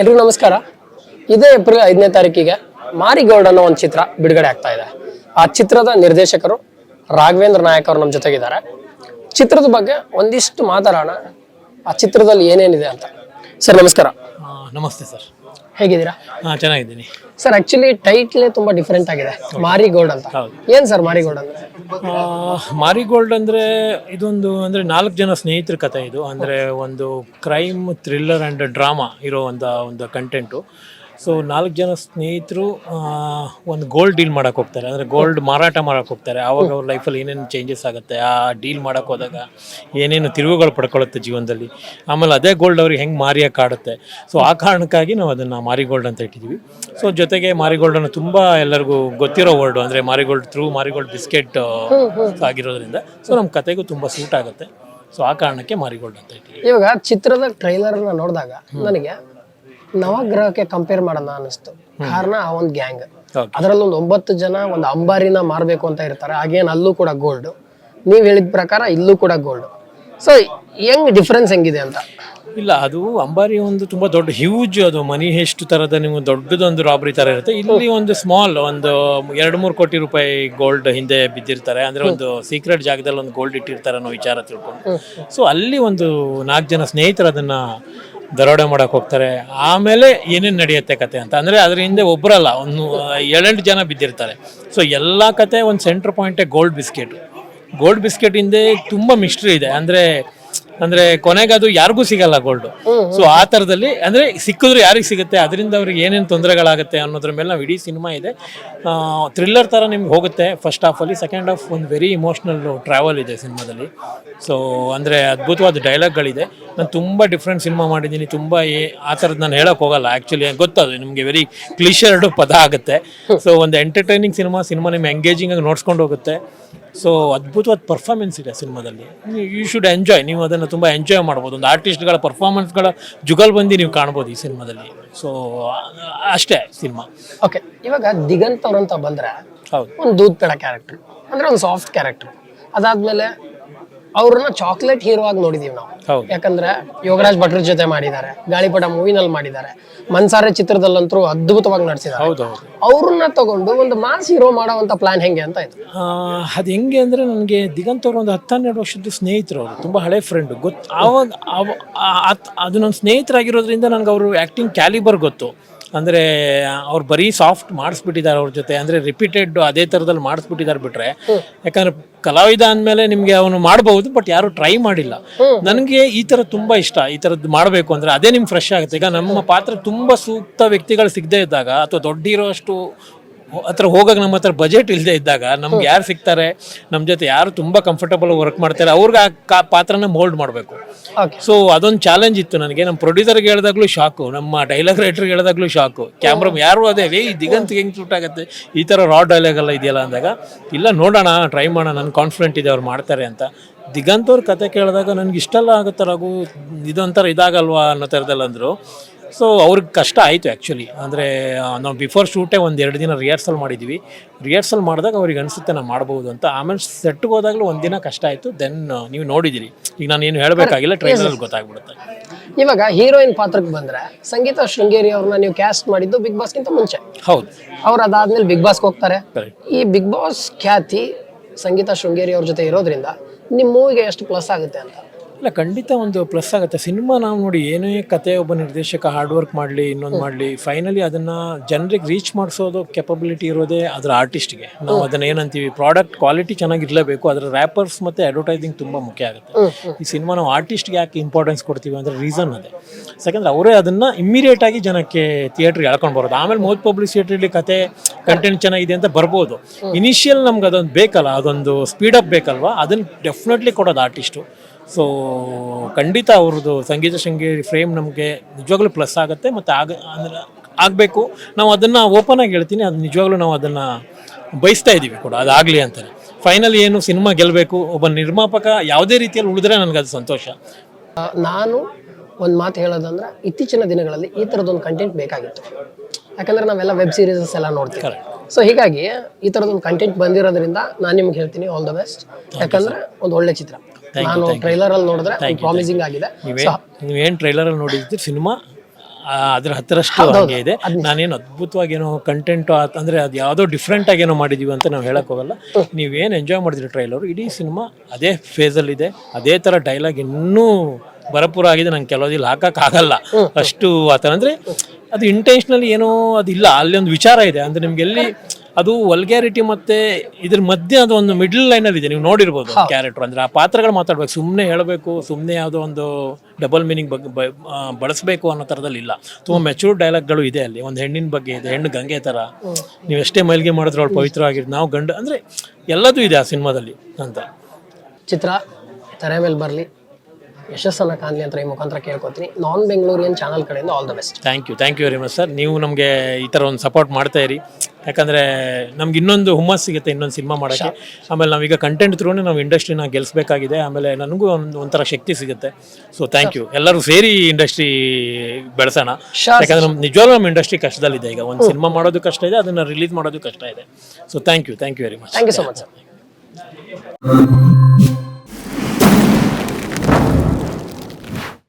ಎಲ್ರಿಗೂ ನಮಸ್ಕಾರ. ಇದೇ ಏಪ್ರಿಲ್ ಐದನೇ ತಾರೀಕಿಗೆ ಮಾರಿಗೌಡ್ ಅನ್ನೋ ಒಂದು ಚಿತ್ರ ಬಿಡುಗಡೆ ಆಗ್ತಾ ಇದೆ. ಆ ಚಿತ್ರದ ನಿರ್ದೇಶಕರು ರಾಘವೇಂದ್ರ ನಾಯಕ್ ಅವರು ನಮ್ಮ ಜೊತೆಗಿದ್ದಾರೆ. ಚಿತ್ರದ ಬಗ್ಗೆ ಒಂದಿಷ್ಟು ಮಾತಾಡೋಣ. ಆ ಚಿತ್ರದಲ್ಲಿ ಏನೇನಿದೆ ಅಂತ. ಸರ್, ನಮಸ್ಕಾರ. ನಮಸ್ತೆ ಸರ್. ಹೇಗಿದ್ದೀರಾ? ಹಾಂ ಚೆನ್ನಾಗಿದ್ದೀನಿ. ಸರ್ ಆಕ್ಚುಲಿ ಟೈಟ್ಲೇ ತುಂಬಾ ಡಿಫ್ರೆಂಟ್ ಆಗಿದೆ. ಮಾರಿಗೋಲ್ಡ್ ಅಂತ. ಏನು ಸರ್ ಮಾರಿಗೋಲ್ಡ್ ಅಂದ್ರೆ? ಆ, ಮಾರಿಗೋಲ್ಡ್ ಅಂದರೆ ಇದೊಂದು ಅಂದರೆ ನಾಲ್ಕು ಜನ ಸ್ನೇಹಿತರ ಕಥೆ ಇದು. ಅಂದರೆ ಒಂದು ಕ್ರೈಮ್ ಥ್ರಿಲ್ಲರ್ ಆ್ಯಂಡ್ ಡ್ರಾಮಾ ಇರೋ ಒಂದು ಒಂದು ಕಂಟೆಂಟು ಸೊ ನಾಲ್ಕು ಜನ ಸ್ನೇಹಿತರು ಒಂದು ಗೋಲ್ಡ್ ಡೀಲ್ ಮಾಡಕ್ಕೆ ಹೋಗ್ತಾರೆ. ಅಂದರೆ ಗೋಲ್ಡ್ ಮಾರಾಟ ಮಾಡಕ್ಕೆ ಹೋಗ್ತಾರೆ. ಆವಾಗ ಅವ್ರ ಲೈಫಲ್ಲಿ ಏನೇನು ಚೇಂಜಸ್ ಆಗುತ್ತೆ? ಆ ಡೀಲ್ ಮಾಡಕ್ಕೆ ಹೋದಾಗ ಏನೇನು ತಿರುವುಗಳು ಪಡ್ಕೊಳ್ಳುತ್ತೆ ಜೀವನದಲ್ಲಿ? ಆಮೇಲೆ ಅದೇ ಗೋಲ್ಡ್ ಅವ್ರಿಗೆ ಹೆಂಗೆ ಮಾರಿಯಕ್ಕೆ ಕಾಡುತ್ತೆ? ಸೊ ಆ ಕಾರಣಕ್ಕಾಗಿ ನಾವು ಅದನ್ನು ಮಾರಿಗೋಲ್ಡ್ ಅಂತ ಇಟ್ಟಿದ್ದೀವಿ ಸೊ ಜೊತೆಗೆ ಮಾರಿಗೋಲ್ಡನ್ನು ತುಂಬ ಎಲ್ಲರಿಗೂ ಗೊತ್ತಿರೋ ವರ್ಡು ಅಂದರೆ ಮಾರಿಗೋಲ್ಡ್ ಥ್ರೂ ಮಾರಿಗೋಲ್ಡ್ ಬಿಸ್ಕೆಟ್ ಆಗಿರೋದ್ರಿಂದ. ಸೊ ನಮ್ಮ ಕತೆಗೂ ತುಂಬ ಸೂಟ್ ಆಗುತ್ತೆ. ಸೊ ಆ ಕಾರಣಕ್ಕೆ ಮಾರಿಗೋಲ್ಡ್ ಅಂತ ಇಟ್ಟಿದ್ದೀವಿ ಇವಾಗ ಚಿತ್ರದ ಟ್ರೈಲರ್ನ ನೋಡಿದಾಗ ನನಗೆ ನವಗ್ರಹಕ್ಕೆ ಕಂಪೇರ್ ಮಾಡೋಣ ಅನಿಸ್ತು ಕಾರಣ ಆ ಒಂದು ಗ್ಯಾಂಗ್. ಅದರಲ್ಲಿ ಒಂದು ಒಂಬತ್ತು ಜನ ಒಂದು ಅಂಬಾರಿನ ಮಾರಬೇಕು ಅಂತ ಇರ್ತಾರೆ. ಹಾಗೇನು ಅಲ್ಲೂ ಕೂಡ ಗೋಲ್ಡ್ ನೀವು ಹೇಳಿದ ಪ್ರಕಾರ ಇಲ್ಲೂ ಕೂಡ ಗೋಲ್ಡ್ ಸೊ ಹೆಂಗ್ ಡಿಫ್ರೆನ್ಸ್ ಹೆಂಗಿದೆ ಅಂತ? ಇಲ್ಲ ಅದು ಅಂಬಾರಿ ಒಂದು ತುಂಬಾ ದೊಡ್ಡ ಹ್ಯೂಜ್ ಅದು. ಮನಿ ಎಷ್ಟು ತರದ ನಿಮ್ಗೆ ದೊಡ್ಡದೊಂದು ರಾಬರಿ ತರ ಇರುತ್ತೆ. ಇಲ್ಲಿ ಒಂದು ಸ್ಮಾಲ್ ಒಂದು ಎರಡು ಮೂರು ಕೋಟಿ ರೂಪಾಯಿ ಗೋಲ್ಡ್ ಹಿಂದೆ ಬಿದ್ದಿರ್ತಾರೆ. ಅಂದ್ರೆ ಒಂದು ಸೀಕ್ರೆಟ್ ಜಾಗದಲ್ಲಿ ಒಂದು ಗೋಲ್ಡ್ ಇಟ್ಟಿರ್ತಾರೆ ಅನ್ನೋ ವಿಚಾರ ತಿಳ್ಕೊಂಡು. ಸೊ ಅಲ್ಲಿ ಒಂದು ನಾಲ್ಕು ಜನ ಸ್ನೇಹಿತರು ಅದನ್ನ ದರೋಡೆ ಮಾಡೋಕೆ ಹೋಗ್ತಾರೆ. ಆಮೇಲೆ ಏನೇನು ನಡೆಯುತ್ತೆ ಕತೆ ಅಂತ? ಅಂದ್ರೆ ಅದ್ರ ಹಿಂದೆ ಒಬ್ಬರಲ್ಲ ಒಂದು ಏಳೆಂಟು ಜನ ಬಿದ್ದಿರ್ತಾರೆ. ಸೊ ಎಲ್ಲಾ ಕತೆ ಒಂದು ಸೆಂಟರ್ ಪಾಯಿಂಟೇ ಗೋಲ್ಡ್ ಬಿಸ್ಕೆಟ್ ಗೋಲ್ಡ್ ಬಿಸ್ಕೆಟ್ ಹಿಂದೆ ತುಂಬಾ ಮಿಸ್ಟ್ರಿ ಇದೆ. ಅಂದ್ರೆ ಅಂದ್ರೆ ಕೊನೆಗೆ ಅದು ಯಾರಿಗೂ ಸಿಗಲ್ಲ ಗೋಲ್ಡ್ ಸೊ ಆ ತರದಲ್ಲಿ ಅಂದ್ರೆ ಸಿಕ್ಕಿದ್ರೆ ಯಾರಿಗೆ ಸಿಗುತ್ತೆ? ಅದರಿಂದ ಅವ್ರಿಗೆ ಏನೇನು ತೊಂದರೆಗಳಾಗುತ್ತೆ ಅನ್ನೋದ್ರ ಮೇಲೆ ನಾವು ಇಡೀ ಸಿನಿಮಾ ಇದೆ. ಥ್ರಿಲ್ಲರ್ ತರ ನಿಮ್ಗೆ ಹೋಗುತ್ತೆ. ಫಸ್ಟ್ ಹಾಫ್ ಅಲ್ಲಿ ಸೆಕೆಂಡ್ ಹಾಫ್ ಒಂದು ವೆರಿ ಇಮೋಷ್ನಲ್ ಟ್ರಾವೆಲ್ ಇದೆ ಸಿನಿಮಾದಲ್ಲಿ. ಸೊ ಅಂದ್ರೆ ಅದ್ಭುತವಾದ ಡೈಲಾಗ್ಗಳಿದೆ ನಾನು ತುಂಬಾ ಡಿಫ್ರೆಂಟ್ ಸಿನಿಮಾ ಮಾಡಿದ್ದೀನಿ. ತುಂಬಾ ಏ ಆ ಥರದ್ದು ನಾನು ಹೇಳಕ್ ಹೋಗಲ್ಲ. ಆ್ಯಕ್ಚುಲಿ ಗೊತ್ತದು ನಿಮಗೆ ವೆರಿ ಕ್ಲಿಷರ್ಡ್ ಪದ ಆಗುತ್ತೆ. ಸೊ ಒಂದು ಎಂಟರ್ಟೈನಿಂಗ್ ಸಿನಿಮಾ ಸಿನಿಮಾ ನಿಮ್ಗೆ ಎಂಗೇಜಿಂಗ್ ಆಗಿ ನೋಡ್ಸ್ಕೊಂಡು ಹೋಗುತ್ತೆ. ಸೊ ಅದ್ಭುತವಾದ ಪರ್ಫಾರ್ಮೆನ್ಸ್ ಇದೆ ಸಿನಿಮಾದಲ್ಲಿ. ಯು ಶುಡ್ ಎಂಜಾಯ್ ನೀವು ಅದನ್ನು ತುಂಬ ಎಂಜಾಯ್ ಮಾಡ್ಬೋದು. ಒಂದು ಆರ್ಟಿಸ್ಟ್ಗಳ ಪರ್ಫಾರ್ಮೆನ್ಸ್ಗಳ ಜುಗಲ್ಬಂದಿ ನೀವು ಕಾಣ್ಬೋದು ಈ ಸಿನಿಮಾದಲ್ಲಿ. ಸೊ ಅಷ್ಟೇ ಸಿನಿಮಾ. ಓಕೆ ಇವಾಗ ದಿಗಂತ್ ಅವ್ರಂತ ಬಂದ್ರೆ ಹೌದು. ಒಂದು ದೂದ್ ಪೇಡ ಕ್ಯಾರೆಕ್ಟರ್ ಅಂದರೆ ಒಂದು ಸಾಫ್ಟ್ ಕ್ಯಾರೆಕ್ಟರ್ ಅದಾದ್ಮೇಲೆ ಅವ್ರನ್ನ ಚಾಕ್ಲೇಟ್ ಹೀರೋ ಆಗಿ ನೋಡಿದೀವಿ ನಾವು. ಯಾಕಂದ್ರೆ ಯೋಗರಾಜ್ ಭಟ್ರ ಜೊತೆ ಮಾಡಿದ್ದಾರೆ ಗಾಳಿಪಟ ಮೂವಿನಲ್ಲಿ ಮಾಡಿದ್ದಾರೆ ಮನ್ಸಾರೆ ಚಿತ್ರದಲ್ಲಂತೂ ಅದ್ಭುತವಾಗಿ ನಡೆಸಿದ್ದಾರೆ. ಅವ್ರನ್ನ ತಗೊಂಡು ಒಂದು ಮಾಸ್ ಹೀರೋ ಮಾಡುವಂತ ಪ್ಲಾನ್ ಹೆಂಗೆ ಅಂತ ಆಯ್ತು ಅದು ಹೆಂಗೆ ಅಂದ್ರೆ ನನಗೆ ದಿಗಂತ ಅವರು ಒಂದು ಹತ್ತೆರಡು ವರ್ಷದ ಸ್ನೇಹಿತರು ಅವರು ತುಂಬಾ ಹಳೆ ಫ್ರೆಂಡ್ ಗೊತ್ತು ಆವಾಗ ಅದು ನನ್ನ ಸ್ನೇಹಿತರಾಗಿರೋದ್ರಿಂದ ನನಗೆ ಅವರು ಆಕ್ಟಿಂಗ್ ಕ್ಯಾಲಿಬರ್ ಗೊತ್ತು. ಅಂದರೆ ಅವ್ರು ಬರೀ ಸಾಫ್ಟ್ ಮಾಡಿಸ್ಬಿಟ್ಟಿದ್ದಾರೆ ಅವ್ರ ಜೊತೆ. ಅಂದರೆ ರಿಪೀಟೆಡ್ ಅದೇ ಥರದಲ್ಲಿ ಮಾಡಿಸ್ಬಿಟ್ಟಿದ್ದಾರೆ ಬಿಟ್ರೆ ಯಾಕಂದ್ರೆ ಕಲಾವಿದ ಅಂದಮೇಲೆ ನಿಮಗೆ ಅವನು ಮಾಡಬಹುದು ಬಟ್ ಯಾರು ಟ್ರೈ ಮಾಡಿಲ್ಲ. ನನಗೆ ಈ ಥರ ತುಂಬ ಇಷ್ಟ ಈ ಥರದ್ದು ಮಾಡಬೇಕು ಅಂದರೆ ಅದೇ ನಿಮ್ಗೆ ಫ್ರೆಶ್ ಆಗುತ್ತೆ. ಈಗ ನಮ್ಮ ಪಾತ್ರ ತುಂಬ ಸೂಕ್ತ ವ್ಯಕ್ತಿಗಳು ಸಿಗದೇ ಇದ್ದಾಗ ಅಥವಾ ದೊಡ್ಡಿರೋ ಇರೋಷ್ಟು ಹತ್ರ ಹೋಗಕ್ಕೆ ನಮ್ಮ ಹತ್ರ ಬಜೆಟ್ ಇಲ್ಲದೆ ಇದ್ದಾಗ ನಮ್ಗೆ ಯಾರು ಸಿಗ್ತಾರೆ? ನಮ್ಮ ಜೊತೆ ಯಾರು ತುಂಬ ಕಂಫರ್ಟಬಲ್ ವರ್ಕ್ ಮಾಡ್ತಾರೆ ಅವ್ರಿಗೆ ಆ ಕಾ ಪಾತ್ರನ ಮೋಲ್ಡ್ ಮಾಡಬೇಕು. ಸೊ ಅದೊಂದು ಚಾಲೆಂಜ್ ಇತ್ತು ನನಗೆ. ನಮ್ಮ ಪ್ರೊಡ್ಯೂಸರ್ಗೆ ಹೇಳಿದಾಗ್ಲೂ ಶಾಕು ನಮ್ಮ ಡೈಲಾಗ್ ರೈಟರ್ಗೆ ಹೇಳಿದಾಗ್ಲೂ ಶಾಕು ಕ್ಯಾಮ್ರಾ ಯಾರು ಅದೇ ವೇ ಈ ದಿಗಂತ್ ಹೆಂಗೆ ಶೂಟ್ ಆಗುತ್ತೆ? ಈ ಥರ ರಾ ಡೈಲಾಗ್ ಎಲ್ಲ ಇದೆಯಲ್ಲ ಅಂದಾಗ ಇಲ್ಲ ನೋಡೋಣ ಟ್ರೈ ಮಾಡೋಣ ನನ್ನ ಕಾನ್ಫಿಡೆಂಟ್ ಇದೆ ಅವ್ರು ಮಾಡ್ತಾರೆ ಅಂತ. ದಿಗಂತ್ ಅವ್ರ ಕತೆ ಕೇಳಿದಾಗ ನನಗೆ ಇಷ್ಟೆಲ್ಲ ಆಗುತ್ತೆ ರಘು ಇದೊಂಥರ ಇದಾಗಲ್ವಾ ಅನ್ನೋ ಥರದಲ್ಲಿ ಅಂದರು. ಸೊ ಅವ್ರಿಗೆ ಕಷ್ಟ ಆಯಿತು ಆ್ಯಕ್ಚುಲಿ ಅಂದರೆ ನಾವು ಬಿಫೋರ್ ಶೂಟೇ ಒಂದು ಎರಡು ದಿನ ರಿಹರ್ಸಲ್ ಮಾಡಿದ್ವಿ. ರಿಹರ್ಸಲ್ ಮಾಡಿದಾಗ ಅವ್ರಿಗೆ ಅನಿಸುತ್ತೆ ನಾವು ಮಾಡ್ಬೋದು ಅಂತ. ಆಮೇಲೆ ಸೆಟ್ಗೆ ಹೋದಾಗಲೂ ಒಂದಿನ ಕಷ್ಟ ಆಯಿತು. ದೆನ್ ನೀವು ನೋಡಿದಿರಿ. ಈಗ ನಾನು ಏನು ಹೇಳಬೇಕಾಗಿಲ್ಲ ಟ್ರೈಲರಲ್ಲಿ ಗೊತ್ತಾಗ್ಬಿಡುತ್ತೆ. ಇವಾಗ ಹೀರೋಯಿನ್ ಪಾತ್ರಕ್ಕೆ ಬಂದರೆ ಸಂಗೀತ ಶೃಂಗೇರಿ ಅವ್ರನ್ನ ನೀವು ಕ್ಯಾಸ್ಟ್ ಮಾಡಿದ್ದು ಬಿಗ್ ಬಾಸ್ಗಿಂತ ಮುಂಚೆ. ಹೌದು. ಅವ್ರು ಅದಾದ್ಮೇಲೆ ಬಿಗ್ ಬಾಸ್ಗೆ ಹೋಗ್ತಾರೆ. ಈ ಬಿಗ್ ಬಾಸ್ ಖ್ಯಾತಿ ಸಂಗೀತ ಶೃಂಗೇರಿ ಅವ್ರ ಜೊತೆ ಇರೋದ್ರಿಂದ ನಿಮ್ಮ ಮೂವಿಗೆ ಎಷ್ಟು ಪ್ಲಸ್ ಆಗುತ್ತೆ ಅಂತ? ಇಲ್ಲ ಖಂಡಿತ ಒಂದು ಪ್ಲಸ್ ಆಗುತ್ತೆ. ಸಿನಿಮಾ ನಾವು ನೋಡಿ ಏನೇ ಕತೆ ಒಬ್ಬ ನಿರ್ದೇಶಕ ಹಾರ್ಡ್ ವರ್ಕ್ ಮಾಡಲಿ ಇನ್ನೊಂದು ಮಾಡಲಿ ಫೈನಲಿ ಅದನ್ನು ಜನರಿಗೆ ರೀಚ್ ಮಾಡಿಸೋದು ಕೆಪಬಿಲಿಟಿ ಇರೋದೇ ಅದರ ಆರ್ಟಿಸ್ಟ್ಗೆ ನಾವು ಅದನ್ನ ಏನಂತೀವಿ ಪ್ರಾಡಕ್ಟ್ ಕ್ವಾಲಿಟಿ ಚೆನ್ನಾಗಿರಲೇಬೇಕು ಅದರ ರ್ಯಾಪರ್ಸ್ ಮತ್ತು ಅಡ್ವರ್ಟೈಸಿಂಗ್ ತುಂಬ ಮುಖ್ಯ ಆಗುತ್ತೆ. ಈ ಸಿನಿಮಾ ನಾವು ಆರ್ಟಿಸ್ಟ್ಗೆ ಯಾಕೆ ಇಂಪಾರ್ಟೆನ್ಸ್ ಕೊಡ್ತೀವಿ ಅಂದರೆ ರೀಸನ್ ಅದೇ. ಯಾಕಂದರೆ ಅವರೇ ಅದನ್ನು ಇಮ್ಮಿಡಿಯೇಟಾಗಿ ಜನಕ್ಕೆ ಥಿಯೇಟ್ರಿಗೆ ಎಳ್ಕೊಂಡು ಬರೋದು. ಆಮೇಲೆ ಮೌತ್ ಪಬ್ಲಿಸಿಟಿಲಿ ಕತೆ ಕಂಟೆಂಟ್ ಚೆನ್ನಾಗಿದೆ ಅಂತ ಬರ್ಬೋದು. ಇನಿಷಿಯಲ್ ನಮ್ಗೆ ಅದೊಂದು ಬೇಕಲ್ಲ ಅದೊಂದು ಸ್ಪೀಡಪ್ ಬೇಕಲ್ವಾ? ಅದನ್ನು ಡೆಫಿನೆಟ್ಲಿ ಕೊಡೋದು ಆರ್ಟಿಸ್ಟು ಸೊ ಖಂಡಿತ ಅವ್ರದ್ದು ಸಂಗೀತ ಶೃಂಗೇರಿ ಫ್ರೇಮ್ ನಮಗೆ ನಿಜವಾಗ್ಲೂ ಪ್ಲಸ್ ಆಗುತ್ತೆ ಮತ್ತು ಆಗ ಅಂದರೆ ಆಗಬೇಕು. ನಾವು ಅದನ್ನು ಓಪನ್ ಆಗಿ ಹೇಳ್ತೀನಿ ಅದು ನಿಜವಾಗ್ಲೂ ನಾವು ಅದನ್ನು ಬಯಸ್ತಾ ಇದ್ದೀವಿ ಕೂಡ ಆಗಲಿ ಅಂತಾರೆ ಫೈನಲ್ ಏನು ಸಿನಿಮಾ ಗೆಲ್ಲಬೇಕು ಒಬ್ಬ ನಿರ್ಮಾಪಕ ಯಾವುದೇ ರೀತಿಯಲ್ಲಿ ಉಳಿದ್ರೆ ನನಗೆ ಅದು ಸಂತೋಷ. ನಾನು ಒಂದು ಮಾತು ಹೇಳೋದಂದ್ರೆ ಇತ್ತೀಚಿನ ದಿನಗಳಲ್ಲಿ ಈ ಥರದ್ದೊಂದು ಕಂಟೆಂಟ್ ಬೇಕಾಗಿತ್ತು. ಯಾಕಂದರೆ ನಾವೆಲ್ಲ ವೆಬ್ ಸೀರೀಸಸ್ ಎಲ್ಲ ನೋಡ್ತೀವಿ. ಸೊ ಹೀಗಾಗಿ ಈ ಥರದೊಂದು ಕಂಟೆಂಟ್ ಬಂದಿರೋದ್ರಿಂದ ನಾನು ನಿಮ್ಗೆ ಹೇಳ್ತೀನಿ ಆಲ್ ದ ಬೆಸ್ಟ್ ಯಾಕಂದ್ರೆ ಒಂದು ಒಳ್ಳೆ ಚಿತ್ರ. ನಾನು ಟ್ರೈಲರ್ ಅಲ್ಲಿ ನೋಡಿದ್ರೆ ಪ್ರಾಮಿಸಿಂಗ್ ಆಗಿದೆ. ನೀವೇ ಟ್ರೈಲರ್ ಅಲ್ಲಿ ನೋಡಿದ್ರಿ ಸಿನಿಮಾ ಅದ್ರ ಹತ್ತರಷ್ಟು ಹಂಗೆ ಇದೆ. ನಾನೇನು ಅದ್ಭುತವಾಗಿ ಏನೋ ಕಂಟೆಂಟ್ ಅಂದ್ರೆ ಅದು ಯಾವುದೋ ಡಿಫ್ರೆಂಟ್ ಆಗಿ ಏನೋ ಮಾಡಿದೀವಿ ಅಂತ ನಾವು ಹೇಳಕ್ ಹೋಗಲ್ಲ. ನೀವೇನು ಎಂಜಾಯ್ ಮಾಡಿದ್ರಿ ಟ್ರೈಲರ್ ಇಡೀ ಸಿನಿಮಾ ಅದೇ ಫೇಸಲ್ಲಿ ಇದೆ. ಅದೇ ಥರ ಡೈಲಾಗ್ ಇನ್ನೂ ಭರಪೂರ ಆಗಿದೆ. ನಂಗೆ ಕೆಲವೊದಿಲ್ ಹಾಕಕ್ ಆಗಲ್ಲ. ಅಷ್ಟು ಆ ಅಂದರೆ ಅದು ಇಂಟೆನ್ಷನಲಿ ಏನೋ ಅದಿಲ್ಲ. ಅಲ್ಲಿ ಒಂದು ವಿಚಾರ ಇದೆ. ಅಂದರೆ ನಿಮ್ಗೆ ಎಲ್ಲಿ ಅದು ವಲ್ಗ್ಯಾರಿಟಿ ಮತ್ತೆ ಇದ್ರ ಮಧ್ಯೆ ಅದು ಒಂದು ಮಿಡ್ಲ್ ಅಲ್ಲಿ ಇದೆ. ನೀವು ನೋಡಿರ್ಬೋದು ಕ್ಯಾರೆಕ್ಟರ್ ಅಂದ್ರೆ ಆ ಪಾತ್ರಗಳು ಮಾತಾಡ್ಬೇಕು. ಸುಮ್ಮನೆ ಹೇಳಬೇಕು ಸುಮ್ಮನೆ ಯಾವುದೋ ಒಂದು ಡಬಲ್ ಮೀನಿಂಗ್ ಬಗ್ಗೆ ಬಳಸಬೇಕು ಅನ್ನೋ ಥರದಲ್ಲಿ ಇಲ್ಲ. ತುಂಬ ಮೆಚೂರ್ ಡೈಲಾಗ್ಗಳು ಇದೆ ಅಲ್ಲಿ. ಒಂದು ಹೆಣ್ಣಿನ ಬಗ್ಗೆ ಇದೆ ಹೆಣ್ಣು ಗಂಗೆ ಥರ ನೀವು ಎಷ್ಟೇ ಮೈಲಿಗೆ ಮಾಡಿದ್ರು ಅವಳು ಪವಿತ್ರವಾಗಿದ್ದು ನಾವು ಗಂಡು ಅಂದರೆ ಎಲ್ಲದೂ ಇದೆ ಆ ಸಿನಿಮಾದಲ್ಲಿ ಅಂತ. ಚಿತ್ರ ತೆರೆ ಮೇಲೆ ಬರಲಿ. ಯಶಸ್ಸನ್ನ ಕಾಣಲಿ ಅಂತ ಈ ಮುಖಾಂತರ ಕೇಳ್ಕೊತೀನಿ. ನಾನ್ ಬೆಂಗಳೂರಿಯನ್ ಚಾನಲ್ ಕಡೆಯಿಂದ all the best thank you thank you very much sir ನೀವು ನಮಗೆ ಈ ಥರ ಒಂದು ಸಪೋರ್ಟ್ ಮಾಡ್ತಾ ಇರಿ. ಯಾಕಂದರೆ ನಮ್ಗೆ ಇನ್ನೊಂದು ಹುಮ್ಮಸ್ ಸಿಗುತ್ತೆ ಇನ್ನೊಂದು ಸಿನಿಮಾ ಮಾಡೋಕ್ಕೆ. ಆಮೇಲೆ ನಾವೀಗ ಕಂಟೆಂಟ್ ತ್ರೂನೆ ನಾವು ಇಂಡಸ್ಟ್ರಿನ ಗೆಲ್ಲಿಸ್ಬೇಕಾಗಿದೆ ಆಮೇಲೆ ನನಗೂ ಒಂದು ಒಂಥರ ಶಕ್ತಿ ಸಿಗುತ್ತೆ. ಸೊ ಥ್ಯಾಂಕ್ ಯು ಎಲ್ಲರೂ ಸೇರಿ ಇಂಡಸ್ಟ್ರಿ ಬೆಳೆಸೋಣ. ಯಾಕಂದ್ರೆ ನಮ್ಮ ನಿಜವಾಗ್ಲೂ ನಮ್ಮ ಇಂಡಸ್ಟ್ರಿ ಕಷ್ಟದಲ್ಲಿದೆ ಈಗ. ಒಂದು ಸಿನಿಮಾ ಮಾಡೋದು ಕಷ್ಟ ಇದೆ ಅದನ್ನು ರಿಲೀಸ್ ಮಾಡೋದು ಕಷ್ಟ ಇದೆ. So thank you thank you very much thank you so much sir